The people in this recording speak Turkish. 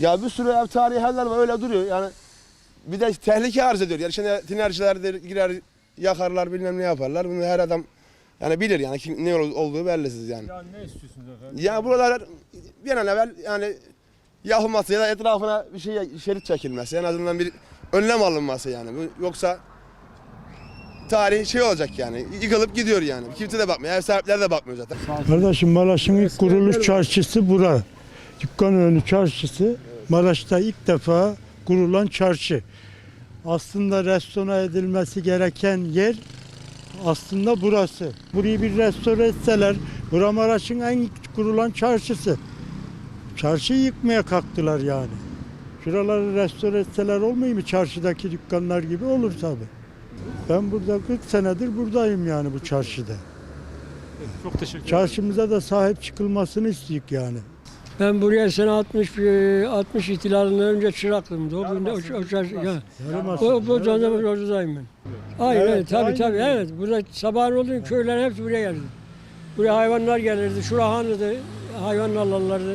Ya bir sürü ev tarihi evler var öyle duruyor yani. Bir de tehlike arz ediyor. Yani şimdi tinerciler girer yakarlar bilmem ne yaparlar. Bunu her adam yani bilir yani kim, ne ol- olduğu bellisiz yani. Ya ne istiyorsunuz efendim? Ya buralar bir an evvel yani yapılması ya da etrafına bir şey şerit çekilmesi en azından bir önlem alınması yani. Bu- Yoksa tarih şey olacak yani yıkılıp gidiyor yani. Kimse de bakmıyor. Ev sahipleri de bakmıyor zaten. Kardeşim Maraş'ın ilk kuruluş çarşısı bura. Dükkanönü çarşısı Maraş'ta ilk defa kurulan çarşı. Aslında restore edilmesi gereken yer aslında burası. Burayı bir restore etseler, bura Maraş'ın en ilk kurulan çarşısı. Çarşıyı yıkmaya kalktılar yani. Şuraları restore etseler olmuyor mu çarşıdaki dükkanlar gibi olur tabi. Ben burada 40 senedir buradayım yani bu çarşıda. Çok teşekkür ederim. Çarşımıza da sahip çıkılmasını istiyoruz yani. Ben buraya sene 60 e, 60 ihtilalinden önce çıraktım. O günde o, o. O bu zaman oradayım ben. Aynen Evet, evet, tabii tabii evet. Burada sabahın olduğu köylerin hepsi buraya geldi. Buraya hayvanlar gelirdi. Şura hanıydı. Hayvan alırlardı.